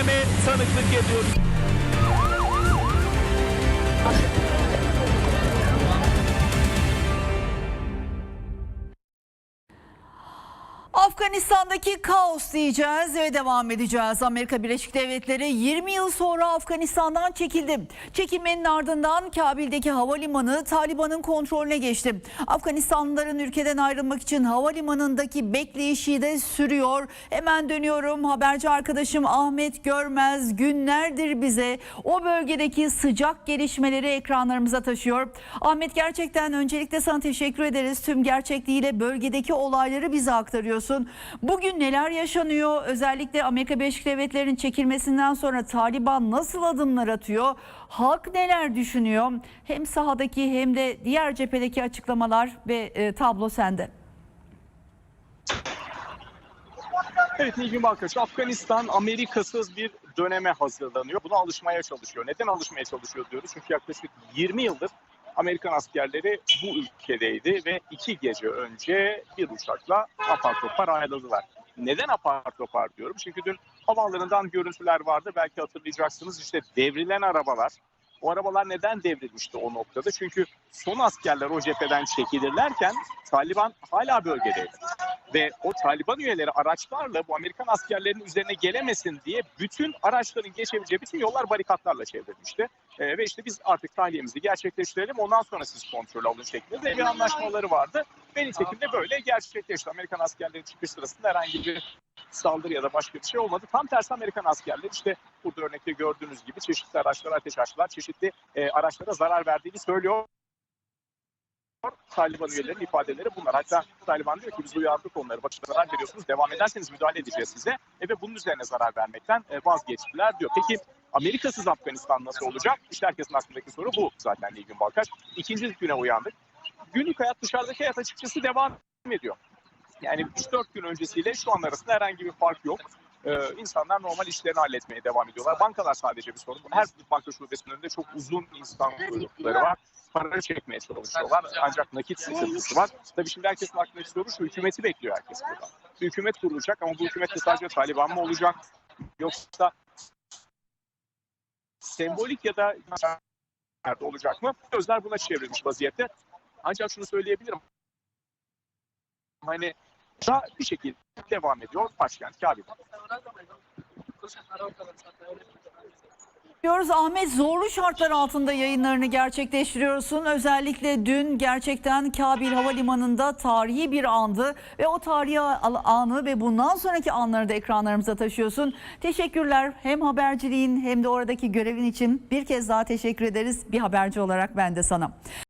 döneme tanıklık ediyoruz. Afganistan'daki kaos diyeceğiz ve devam edeceğiz. Amerika Birleşik Devletleri 20 yıl sonra Afganistan'dan çekildi. Çekilmenin ardından Kabil'deki havalimanı Taliban'ın kontrolüne geçti. Afganistanlıların ülkeden ayrılmak için havalimanındaki bekleyişi de sürüyor. Hemen dönüyorum. Haberci arkadaşım Ahmet Görmez günlerdir bize o bölgedeki sıcak gelişmeleri ekranlarımıza taşıyor. Ahmet gerçekten öncelikle sana teşekkür ederiz. Tüm gerçekliğiyle bölgedeki olayları bize aktarıyorsun. Bugün neler yaşanıyor? Özellikle Amerika Birleşik Devletleri'nin çekilmesinden sonra Taliban nasıl adımlar atıyor? Halk neler düşünüyor? Hem sahadaki hem de diğer cephedeki açıklamalar ve e, tablo sende. Evet Nilgün Balkaç, Afganistan Amerikasız bir döneme hazırlanıyor. Buna alışmaya çalışıyor. Neden alışmaya çalışıyor diyoruz? Çünkü yaklaşık 20 yıldır Amerikan askerleri bu ülkedeydi ve iki gece önce bir uçakla apar topar ayrıldılar. Neden apar topar diyorum? Çünkü dün havaalanından görüntüler vardı. Belki hatırlayacaksınız işte devrilen arabalar. O arabalar neden devrilmişti o noktada? Çünkü son askerler o cepheden çekilirlerken Taliban hala bölgedeydi. Ve o Taliban üyeleri araçlarla bu Amerikan askerlerinin üzerine gelemesin diye bütün araçların geçebileceği bütün yollar barikatlarla çevrilmişti. Ee, ve işte biz artık tahliyemizi gerçekleştirelim ondan sonra siz kontrol alın şeklinde de bir anlaşmaları vardı. Ve nitekim böyle gerçekleşti. Amerikan askerleri çıkış sırasında herhangi bir saldırı ya da başka bir şey olmadı. Tam tersi Amerikan askerleri işte burada örnekte gördüğünüz gibi çeşitli araçlara ateş açtılar. Çeşitli e, araçlara zarar verdiğini söylüyor. Taliban üyelerinin ifadeleri bunlar. Hatta Taliban diyor ki biz uyardık onları. Bakın zarar veriyorsunuz. Devam ederseniz müdahale edeceğiz size. E, ve bunun üzerine zarar vermekten e, vazgeçtiler diyor. Peki Amerikasız Afganistan nasıl olacak? İşte herkesin aklındaki soru bu zaten Nilgün Balkaç. İkinci güne uyandık. Günlük hayat dışarıdaki hayat açıkçası devam ediyor. Yani 3-4 gün öncesiyle şu an arasında herhangi bir fark yok. Ee, insanlar normal işlerini halletmeye devam ediyorlar. Bankalar sadece bir sorun. Her banka şubesinin önünde çok uzun insan kuyrukları var. Para çekmeye çalışıyorlar. Ancak nakit sıkıntısı var. Tabii şimdi herkesin aklındaki soru şu. Hükümeti bekliyor herkes burada. Bir hükümet kurulacak ama bu hükümet de sadece Taliban mı olacak? Yoksa sembolik ya da nerede olacak mı? Gözler buna çevrilmiş vaziyette. Ancak şunu söyleyebilirim. Hani da bir şekilde devam ediyor başkent Kabil. Diyoruz Ahmet zorlu şartlar altında yayınlarını gerçekleştiriyorsun. Özellikle dün gerçekten Kabil Havalimanı'nda tarihi bir andı ve o tarihi anı ve bundan sonraki anları da ekranlarımıza taşıyorsun. Teşekkürler hem haberciliğin hem de oradaki görevin için bir kez daha teşekkür ederiz bir haberci olarak ben de sana.